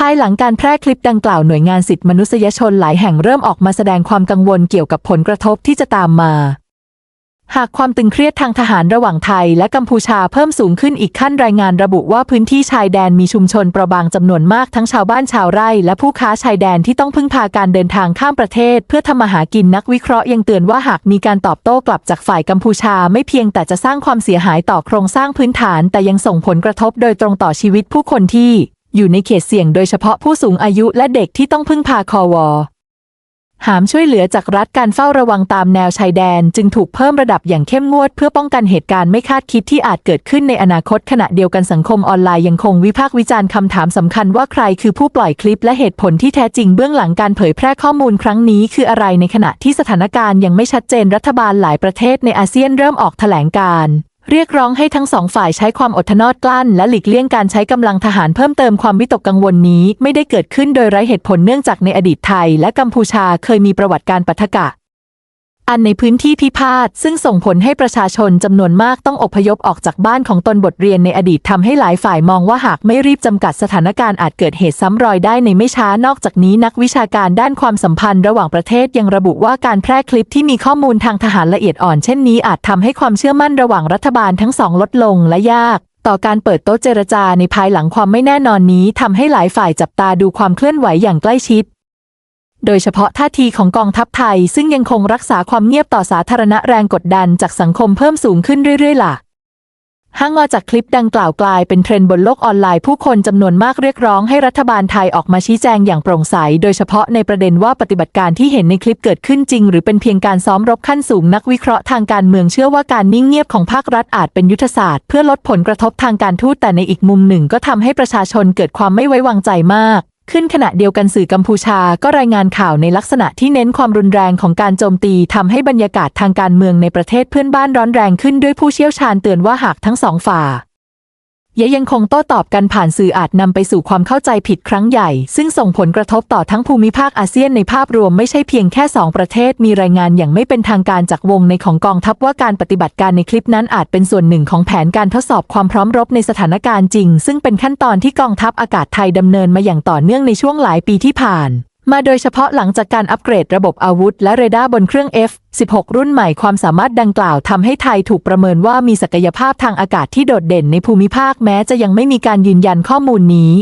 ภายหลังการแพร่คลิปดังกล่าวหน่วยงานสิทธิมนุษยชนหลายแห่งเริ่มออกมาแสดงความกังวลเกี่ยวกับผลกระทบที่จะตามมา หากความตึงเครียดทางทหารระหว่างไทยและกัมพูชาเพิ่มสูงขึ้นอีกขั้นรายงานระบุว่าพื้นที่ชายแดนมีชุมชนประบางจำนวนมากทั้งชาวบ้านชาวไร่และผู้ค้าชายแดนที่ต้องพึ่งพาการเดินทางข้ามประเทศ เพื่อทำมาหากินนักวิเคราะห์ยังเตือนว่าหากมีการตอบโต้กลับจากฝ่ายกัมพูชาไม่เพียงแต่จะสร้างความเสียหายต่อโครงสร้างพื้นฐาน แต่ยังส่งผลกระทบโดยตรงต่อชีวิตผู้คนที่ อยู่ในเขตเสี่ยงโดยเฉพาะผู้สูงอายุและเด็กที่ต้องพึ่งพาคอวอหามช่วยเหลือจากรัฐการเฝ้าระวังตามแนวชายแดนจึงถูกเพิ่มระดับอย่างเข้มงวด เพื่อป้องกันเหตุการณ์ไม่คาดคิดที่อาจเกิดขึ้นในอนาคตขณะเดียวกันสังคมออนไลน์ยังคงวิพากษ์วิจารณ์คำถามสำคัญว่าใครคือผู้ปล่อยคลิปและเหตุผลที่แท้จริงเบื้องหลังการเผยแพร่ข้อมูลครั้งนี้คืออะไรในขณะที่สถานการณ์ยังไม่ชัดเจนรัฐบาลหลายประเทศในอาเซียนเริ่มออกแถลงการณ์ เรียกร้องให้ทั้งสองฝ่ายใช้ความอดทนอดกลั้น และหลีกเลี่ยงการใช้กำลังทหารเพิ่มเติมความวิตกกังวลนี้ ไม่ได้เกิดขึ้นโดยไร้เหตุผลเนื่องจากในอดีตไทย และกัมพูชาเคยมีประวัติการปะทะกะ อันในพื้นที่พิพาทซึ่งส่งผลให้ประชาชนจำนวนมากต้องอพยพออกจากบ้านของตนบทเรียนในอดีตทำให้หลายฝ่ายมองว่าหากไม่รีบจำกัดสถานการณ์อาจเกิดเหตุซ้ำรอยได้ในไม่ช้านอกจากนี้นักวิชาการด้านความสัมพันธ์ระหว่างประเทศยังระบุว่าการแพร่คลิปที่มีข้อมูลทางทหารละเอียดอ่อนเช่นนี้อาจทำให้ความเชื่อมั่นระหว่างรัฐบาลทั้งสองลดลงและยากต่อการเปิดโต๊ะเจรจาในภายหลังความไม่แน่นอนนี้ทำให้หลายฝ่ายจับตาดูความเคลื่อนไหวอย่างใกล้ชิด โดยเฉพาะท่าทีของกองทัพไทย ซึ่งยังคงรักษาความเงียบต่อสาธารณะแรงกดดันจากสังคมเพิ่มสูงขึ้นเรื่อยๆล่ะห้างอจากคลิปดังกล่าวกลายเป็นเทรนด์บนโลกออนไลน์ผู้คนจำนวนมากเรียกร้องให้รัฐบาลไทยออกมาชี้แจงอย่างโปร่งใส โดยเฉพาะในประเด็นว่าปฏิบัติการที่เห็นในคลิปเกิดขึ้นจริง หรือเป็นเพียงการซ้อมรบขั้นสูงนักวิเคราะห์ทางการเมืองเชื่อว่าการนิ่งเงียบของภาครัฐอาจเป็นยุทธศาสตร์เพื่อลดผลกระทบทางการทูตแต่ในอีกมุมหนึ่งก็ทำให้ประชาชนเกิดความไม่ไว้วางใจมาก ขึ้นขณะเดียวกันสื่อกัมพูชาก็รายงานข่าวในลักษณะที่เน้นความรุนแรงของการโจมตีทำให้บรรยากาศทางการเมืองในประเทศเพื่อนบ้านร้อนแรงขึ้นด้วยผู้เชี่ยวชาญเตือนว่าหากทั้งสองฝ่า ยยังคงโต้ตอบกันผ่านสื่ออาจนำไปสู่ความเข้าใจผิดครั้งใหญ่ ซึ่งส่งผลกระทบต่อทั้งภูมิภาคอาเซียนในภาพรวมไม่ใช่เพียงแค่สองประเทศ มีรายงานอย่างไม่เป็นทางการจากวงในของกองทัพว่าการปฏิบัติการในคลิปนั้นอาจเป็นส่วนหนึ่งของแผนการทดสอบความพร้อมรบในสถานการณ์จริง ซึ่งเป็นขั้นตอนที่กองทัพอากาศไทยดำเนินมาอย่างต่อเนื่องในช่วงหลายปีที่ผ่าน มาโดยเฉพาะหลังจากการอัปเกรดระบบอาวุธและเรดาร์บนเครื่อง F-16 รุ่นใหม่ความสามารถดังกล่าวทำให้ไทยถูกประเมินว่ามีศักยภาพทางอากาศที่โดดเด่นในภูมิภาคแม้จะยังไม่มีการยืนยันข้อมูลนี้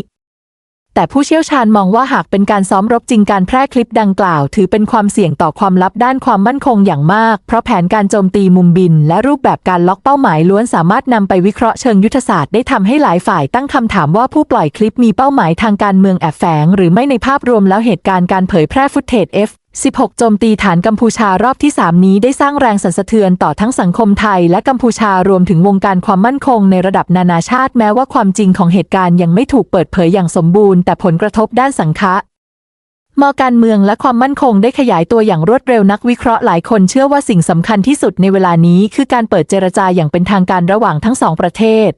แต่ผู้เชี่ยวชาญมองว่าหากเป็นการซ้อมรบจริงการแพร่คลิปดังกล่าว ถือเป็นความเสี่ยงต่อความลับด้านความมั่นคงอย่างมาก เพราะแผนการโจมตีมุมบิน และรูปแบบการล็อกเป้าหมายล้วนสามารถนำไปวิเคราะห์เชิงยุทธศาสตร์ได้ทำให้หลายฝ่ายตั้งคำถามว่าผู้ปล่อยคลิปมีเป้าหมายทางการเมืองแอบแฝง หรือไม่ในภาพรวมแล้วเหตุการณ์การเผยแพร่ฟุตเทจ F 16 โจมตีฐานกัมพูชารอบที่ 3 นี้ได้สร้างแรงสั่นสะเทือนต่อทั้งสังคมไทยและกัมพูชารวมถึงวงการความมั่นคงในระดับนานาชาติแม้ว่าความจริงของเหตุการณ์ยังไม่ถูกเปิดเผยอย่างสมบูรณ์แต่ผลกระทบด้านสังคะมอการเมืองและความมั่นคงได้ขยายตัวอย่างรวดเร็วนักวิเคราะห์หลายคนเชื่อว่าสิ่งสำคัญที่สุดในเวลานี้คือการเปิดเจรจาอย่างเป็นทางการระหว่างทั้งสองประเทศ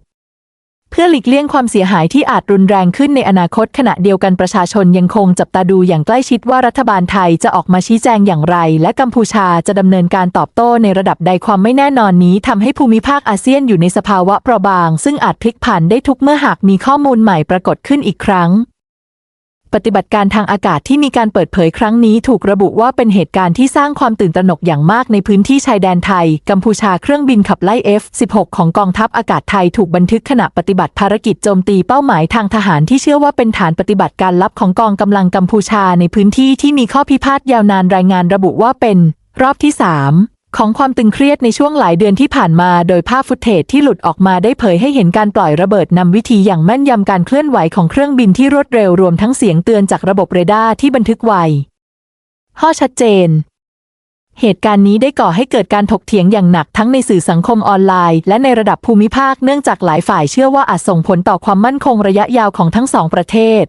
พื่อหลีกเลี่ยงความเสียหายที่อาจรุนแรงขึ้นในอนาคตขณะเดียวกันประชาชนยังคงจับตาดูอย่างใกล้ชิดว่ารัฐบาลไทยจะออกมาชี้แจงอย่างไร และกัมพูชาจะดำเนินการตอบโต้ในระดับใดความไม่แน่นอนนี้ทำให้ภูมิภาคอาเซียนอยู่ในสภาวะเปราะบาง ซึ่งอาจพลิกผันได้ทุกเมื่อหากมีข้อมูลใหม่ปรากฏขึ้นอีกครั้ง ปฏิบัติการทางอากาศที่มีการเปิดเผยครั้งนี้ถูกระบุว่าเป็นเหตุการณ์ที่สร้างความตื่นตระหนกอย่างมากในพื้นที่ชายแดนไทย กัมพูชาเครื่องบินขับไล่ F-16 ของกองทัพอากาศไทยถูกบันทึกขณะปฏิบัติภารกิจโจมตีเป้าหมายทางทหารที่เชื่อว่าเป็นฐานปฏิบัติการลับของกองกำลังกัมพูชาในพื้นที่ที่มีข้อพิพาทยาวนานรายงานระบุว่าเป็น รอบที่ 3 ของความตึงเครียดในช่วงหลายเดือนที่ผ่านมา โดยภาพฟุตเทจที่หลุดออกมาได้เผยให้เห็นการปล่อยระเบิดนำวิธีอย่างแม่นยำการเคลื่อนไหวของเครื่องบินที่รวดเร็วรวมทั้งเสียงเตือนจากระบบเรดาร์ที่บันทึกไว้ข้อชัดเจน เหตุการณ์นี้ได้ก่อให้เกิดการถกเถียงอย่างหนักทั้งในสื่อสังคมออนไลน์ และในระดับภูมิภาคเนื่องจากหลายฝ่ายเชื่อว่าอาจส่งผลต่อความมั่นคงระยะยาวของทั้งสองประเทศ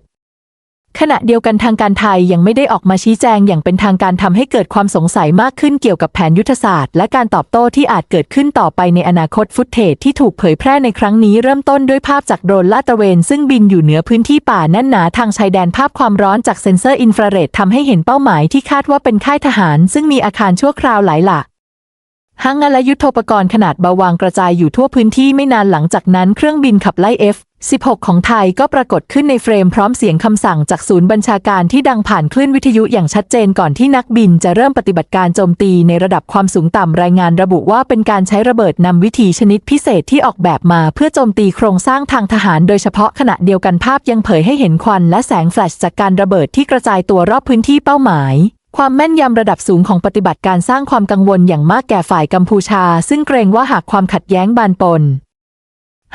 ขณะเดียวกันทางการไทยยังไม่ได้ออกมาชี้แจงอย่างเป็นทางการทำให้เกิดความสงสัยมากขึ้นเกี่ยวกับแผนยุทธศาสตร์ และการตอบโต้ที่อาจเกิดขึ้นต่อไปในอนาคตฟุตเทจที่ถูกเผยแพร่ในครั้งนี้เริ่มต้นด้วยภาพจากโดรนลาดตระเวน ซึ่งบินอยู่เหนือพื้นที่ป่าแน่นหนาทางชายแดนภาพความร้อนจากเซ็นเซอร์อินฟราเรดทำให้เห็นเป้าหมายที่คาดว่าเป็นค่ายทหาร ซึ่งมีอาคารชั่วคราวหลายหลัก หังและยุทโธปกรณ์ขนาดเบาวางกระจายอยู่ทั่วพื้นที่ไม่นานหลังจากนั้นเครื่องบินขับไล่ F 16 ของไทยก็ปรากฏขึ้นในเฟรมพร้อมเสียงคำสั่งจากศูนย์บัญชาการที่ดังผ่านคลื่นวิทยุอย่างชัดเจนก่อนที่นักบินจะเริ่มปฏิบัติการโจมตีในระดับความสูงต่ำรายงานระบุว่าเป็นการใช้ระเบิดนำวิธีชนิดพิเศษที่ออกแบบมาเพื่อโจมตีโครงสร้างทางทหารโดยเฉพาะขณะเดียวกันภาพยังเผยให้เห็นควันและแสงแฟลชจากการระเบิดที่กระจายตัวรอบพื้นที่เป้าหมาย ความแม่นยำระดับสูงของปฏิบัติการสร้างความกังวลอย่างมากแก่ฝ่ายกัมพูชา ซึ่งเกรงว่าหากความขัดแย้งบานปล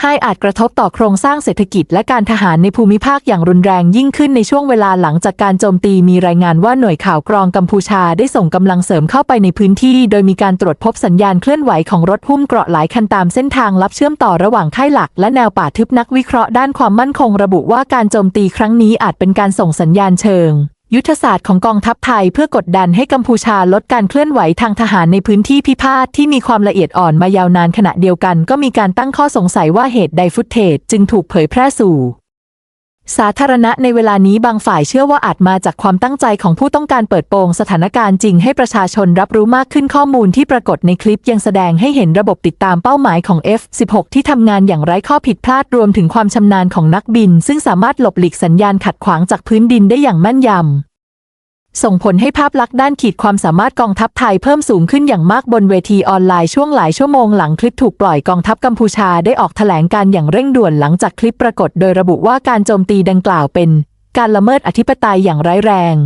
ให้อาจกระทบต่อโครงสร้างเศรษฐกิจและการทหารในภูมิภาคอย่างรุนแรงยิ่งขึ้นในช่วงเวลาหลังจากการโจมตีมีรายงานว่าหน่วยข่าวกรองกัมพูชาได้ส่งกำลังเสริมเข้าไปในพื้นที่ โดยมีการตรวจพบสัญญาณเคลื่อนไหวของรถหุ้มเกราะหลายคันตามเส้นทางลับเชื่อมต่อระหว่างค่ายหลักและแนวป่าทึบนักวิเคราะห์ด้านความมั่นคงระบุว่าการโจมตีครั้งนี้อาจเป็นการส่งสัญญาณเชิง ยุทธศาสตร์ของกองทัพไทยเพื่อกดดันให้กัมพูชาลดการเคลื่อนไหวทางทหารในพื้นที่พิพาทที่มีความละเอียดอ่อนมายาวนานขณะเดียวกัน ก็มีการตั้งข้อสงสัยว่าเหตุใดฟุตเทจจึงถูกเผยแพร่สู่ สาธารณะในเวลานี้บางฝ่ายเชื่อว่าอาจมาจากความตั้งใจของผู้ต้องการเปิดโปงสถานการณ์จริงให้ประชาชนรับรู้มากขึ้นข้อมูลที่ปรากฏในคลิปยังแสดงให้เห็นระบบติดตามเป้าหมายของ F16 ที่ทำงานอย่างไร้ข้อผิดพลาดรวมถึงความชำนาญของนักบิน ซึ่งสามารถหลบหลีกสัญญาณขัดขวางจากพื้นดินได้อย่างแม่นยำ ส่งผลให้ภาพลักษณ์ด้านขีดความสามารถกองทัพไทยเพิ่มสูงขึ้นอย่างมากบนเวทีออนไลน์ช่วงหลายชั่วโมงหลังคลิปถูกปล่อยกองทัพกัมพูชาได้ออกแถลงการอย่างเร่งด่วนหลังจากคลิปปรากฏโดยระบุว่าการโจมตีดังกล่าวเป็น การละเมิดอธิปไตยอย่างร้ายแรง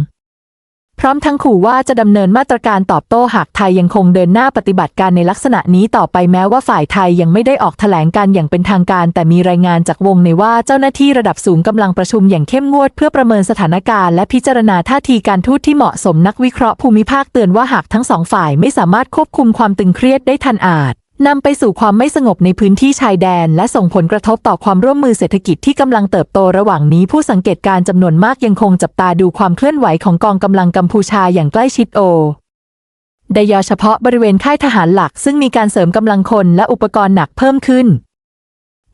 พร้อมทั้งขู่ว่าจะดำเนินมาตรการตอบโต้หากไทยยังคงเดินหน้าปฏิบัติการในลักษณะนี้ต่อไปแม้ว่าฝ่ายไทยยังไม่ได้ออกแถลงการอย่างเป็นทางการ แต่มีรายงานจากวงในว่าเจ้าหน้าที่ระดับสูงกำลังประชุมอย่างเข้มงวดเพื่อประเมินสถานการณ์และพิจารณาท่าทีการทูตที่เหมาะสมนักวิเคราะห์ภูมิภาคเตือนว่าหากทั้งสองฝ่ายไม่สามารถควบคุมความตึงเครียดได้ทันอาจ นำไปสู่ความไม่สงบในพื้นที่ชายแดน และส่งผลกระทบต่อความร่วมมือเศรษฐกิจที่กำลังเติบโตระหว่างนี้ผู้สังเกตการณ์จำนวนมากยังคงจับตาดูความเคลื่อนไหวของกองกำลังกัมพูชาอย่างใกล้ชิดโอไดยเฉพาะบริเวณค่ายทหารหลักซึ่งมีการเสริมกำลังคนและอุปกรณ์หนักเพิ่มขึ้น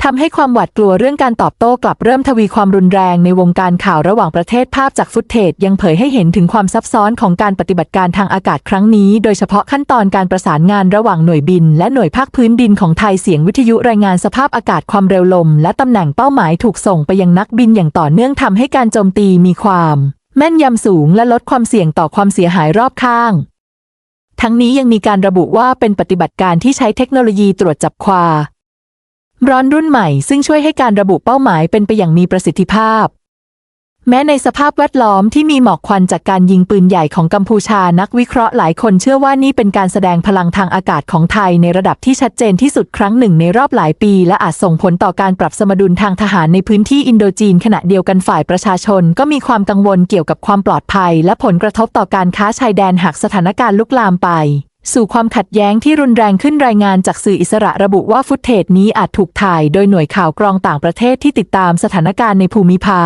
ทำให้ความหวาดกลัวเรื่องการตอบโต้กลับเริ่มทวีความรุนแรงในวงการข่าวระหว่างประเทศภาพจากฟุตเทจยังเผยให้เห็นถึงความซับซ้อนของการปฏิบัติการทางอากาศครั้งนี้ โดยเฉพาะขั้นตอนการประสานงานระหว่างหน่วยบิน และหน่วยภาคพื้นดินของไทยเสียงวิทยุรายงานสภาพอากาศความเร็วลม และตำแหน่งเป้าหมายถูกส่งไปยังนักบินอย่างต่อเนื่องทำให้การโจมตีมีความแม่นยำสูงและลดความเสี่ยงต่อความเสียหายรอบข้าง ทั้งนี้ยังมีการระบุว่าเป็นปฏิบัติการที่ใช้เทคโนโลยีตรวจจับควา ร้อนรุ่นใหม่ซึ่งช่วยให้การระบุเป้าหมายเป็นไปอย่างมีประสิทธิภาพ แม้ในสภาพแวดล้อมที่มีหมอกควันจากการยิงปืนใหญ่ของกัมพูชานักวิเคราะห์หลายคนเชื่อว่านี่เป็นการแสดงพลังทางอากาศของไทยในระดับที่ชัดเจนที่สุดครั้งหนึ่งในรอบหลายปี และอาจส่งผลต่อการปรับสมดุลทางทหารในพื้นที่อินโดจีน ขณะเดียวกันฝ่ายประชาชน ก็มีความกังวลเกี่ยวกับความปลอดภัย และผลกระทบต่อการค้าชายแดนหากสถานการณ์ลุกลามไป สู่ความขัดแย้งที่รุนแรงขึ้นรายงานจากสื่ออิสระระบุว่าฟุตเทจนี้อาจถูกถ่ายโดยหน่วยข่าวกรองต่างประเทศที่ติดตามสถานการณ์ในภูมิภา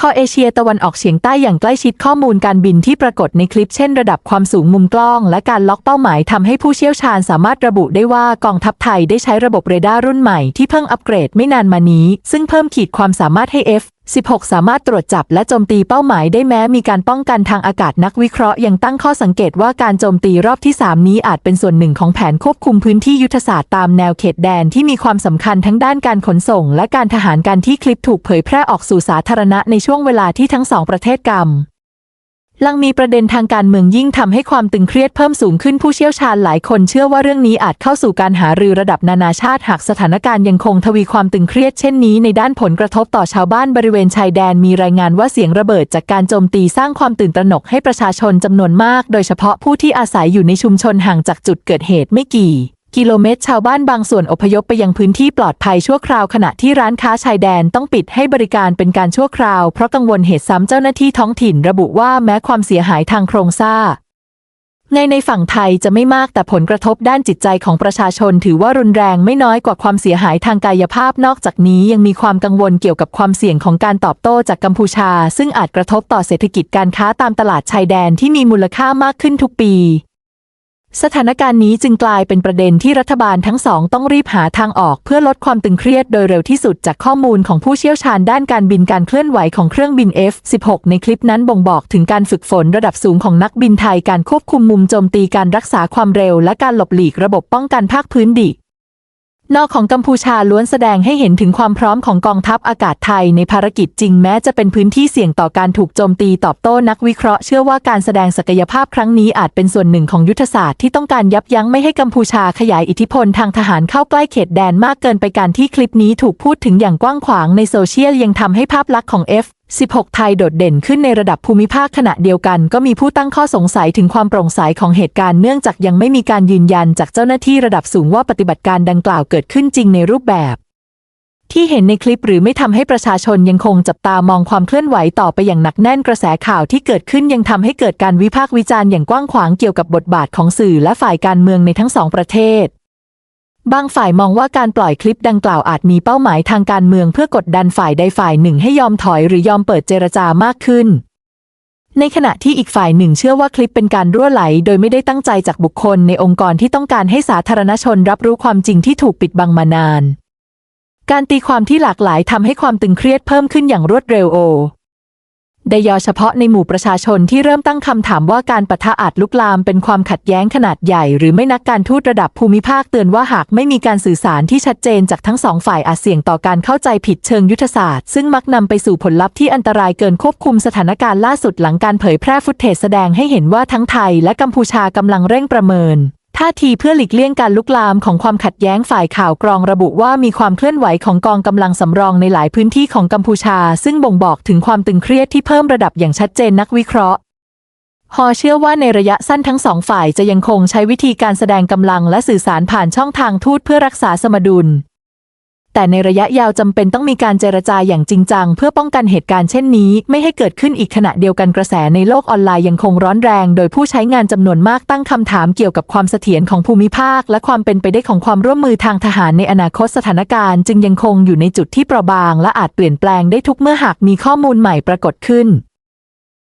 คอเอเชียตะวันออกเฉียงใต้อย่างใกล้ชิดข้อมูลการบินที่ปรากฏในคลิปเช่นระดับความสูงมุมกล้อง และการล็อกเป้าหมายทำให้ผู้เชี่ยวชาญสามารถระบุได้ว่ากองทัพไทยได้ใช้ระบบเรดาร์รุ่นใหม่ที่เพิ่งอัปเกรดไม่นานมานี้ ซึ่งเพิ่มขีดความสามารถให้ F 16 สามารถตรวจจับและโจมตีเป้าหมายได้แม้มีการป้องกันทางอากาศนักวิเคราะห์ยังตั้งข้อสังเกตว่าการโจมตีรอบที่ 3 นี้อาจเป็นส่วนหนึ่งของแผนควบคุมพื้นที่ยุทธศาสตร์ตามแนวเขตแดนที่มีความสำคัญทั้งด้านการขนส่ง และการทหารการที่คลิปถูกเผยแพร่ออกสู่สาธารณะในช่วงเวลาที่ทั้งสองประเทศกำ ลังมีประเด็นทางการเมืองยิ่งทำให้ความตึงเครียดเพิ่มสูงขึ้นผู้เชี่ยวชาญหลายคนเชื่อว่าเรื่องนี้อาจเข้าสู่การหารือระดับนานาชาติหากสถานการณ์ยังคงทวีความตึงเครียดเช่นนี้ในด้านผลกระทบต่อชาวบ้านบริเวณชายแดนมีรายงานว่าเสียงระเบิดจากการโจมตีสร้างความตื่นตระหนกให้ประชาชนจำนวนมาก โดยเฉพาะผู้ที่อาศัยอยู่ในชุมชนห่างจากจุดเกิดเหตุไม่กี่ กิโลเมตรชาวบ้านบางส่วนอพยพไปยังพื้นที่ปลอดภัยชั่วคราวขณะที่ร้านค้าชายแดนต้องปิดให้บริการเป็นการชั่วคราว เพราะกังวลเหตุซ้ำเจ้าหน้าที่ท้องถิ่นระบุว่าแม้ความเสียหายทางโครงสร้างในในฝั่งไทยจะไม่มากแต่ผลกระทบด้านจิตใจของประชาชนถือว่ารุนแรงไม่น้อยกว่าความเสียหายทางกายภาพนอกจากนี้ยังมีความกังวลเกี่ยวกับความเสี่ยงของการตอบโต้จากกัมพูชา ซึ่งอาจกระทบต่อเศรษฐกิจการค้าตามตลาดชายแดนที่มีมูลค่ามากขึ้นทุกปี สถานการณ์นี้จึงกลายเป็นประเด็นที่รัฐบาลทั้งสองต้องรีบหาทางออกเพื่อลดความตึงเครียดโดยเร็วที่สุดจากข้อมูลของผู้เชี่ยวชาญด้านการบินการเคลื่อนไหวของเครื่องบิน F-16 ในคลิปนั้นบ่งบอกถึงการฝึกฝนระดับสูงของนักบินไทยการควบคุมมุมโจมตีการรักษาความเร็วและการหลบหลีกระบบป้องกันภาคพื้นดิ นอกของกัมพูชาล้วนแสดงให้เห็นถึงความพร้อมของกองทัพอากาศไทยในภารกิจจริงแม้จะเป็นพื้นที่เสี่ยงต่อการถูกโจมตีตอบโต้นักวิเคราะห์เชื่อว่าการแสดงศักยภาพครั้งนี้อาจเป็นส่วนหนึ่งของยุทธศาสตร์ที่ต้องการยับยั้งไม่ให้กัมพูชาขยายอิทธิพลทางทหารเข้าใกล้เขตแดนมากเกินไปการที่คลิปนี้ถูกพูดถึงอย่างกว้างขวางในโซเชียลยังทำให้ภาพลักษณ์ของ F 16 ไทยโดดเด่นขึ้นในระดับภูมิภาคขณะเดียวกัน ก็มีผู้ตั้งข้อสงสัยถึงความโปร่งใสของเหตุการณ์เนื่องจากยังไม่มีการยืนยันจากเจ้าหน้าที่ระดับสูงว่าปฏิบัติการดังกล่าวเกิดขึ้นจริงในรูปแบบ ที่เห็นในคลิปหรือไม่ทำให้ประชาชนยังคงจับตามองความเคลื่อนไหวต่อไปอย่างหนักแน่นกระแสข่าวที่เกิดขึ้นยังทำให้เกิดการวิพากษ์วิจารณ์อย่างกว้างขวางเกี่ยวกับบทบาทของสื่อและฝ่ายการเมืองในทั้งสองประเทศ บางฝ่ายมองว่าการปล่อยคลิปดังกล่าวอาจมีเป้าหมายทางการเมืองเพื่อกดดันฝ่ายใดฝ่ายหนึ่งให้ยอมถอยหรือยอมเปิดเจรจามากขึ้น ในขณะที่อีกฝ่ายหนึ่งเชื่อว่าคลิปเป็นการรั่วไหล โดยไม่ได้ตั้งใจจากบุคคลในองค์กรที่ต้องการให้สาธารณชนรับรู้ความจริงที่ถูกปิดบังมานาน การตีความที่หลากหลายทำให้ความตึงเครียดเพิ่มขึ้นอย่างรวดเร็วโอ ดยอเฉพาะในหมู่ประชาชนที่เริ่มตั้งคำถามว่าการปะทะอาจลุกลามเป็นความขัดแย้งขนาดใหญ่ หรือไม่นักการทูตระดับภูมิภาคเตือนว่าหากไม่มีการสื่อสารที่ชัดเจนจากทั้งสองฝ่ายอาจเสี่ยงต่อการเข้าใจผิดเชิงยุทธศาสตร์ ซึ่งมักนำไปสู่ผลลัพธ์ที่อันตรายเกินควบคุมสถานการณ์ล่าสุดหลังการเผยแพร่ฟุตเทจแสดงให้เห็นว่าทั้งไทยและกัมพูชากำลังเร่งประเมิน ท่าทีเพื่อหลีกเลี่ยงการลุกลามของความขัดแย้งฝ่ายข่าวกรองระบุว่ามีความเคลื่อนไหวของกองกำลังสำรองในหลายพื้นที่ของกัมพูชา ซึ่งบ่งบอกถึงความตึงเครียดที่เพิ่มระดับอย่างชัดเจนนักวิเคราะห์ฮอเชื่อว่าในระยะสั้นทั้งสองฝ่ายจะยังคงใช้วิธีการแสดงกำลังและสื่อสารผ่านช่องทางทูตเพื่อรักษาสมดุล แต่ในระยะยาวจำเป็นต้องมีการเจรจาอย่างจริงจัง เพื่อป้องกันเหตุการณ์เช่นนี้ ไม่ให้เกิดขึ้นอีกขณะเดียวกันกระแสในโลกออนไลน์ยังคงร้อนแรง โดยผู้ใช้งานจำนวนมากตั้งคำถามเกี่ยวกับความเสถียรของภูมิภาค และความเป็นไปได้ของความร่วมมือทางทหารในอนาคตสถานการณ์ จึงยังคงอยู่ในจุดที่เปราะบาง และอาจเปลี่ยนแปลงได้ทุกเมื่อหากมีข้อมูลใหม่ปรากฏขึ้น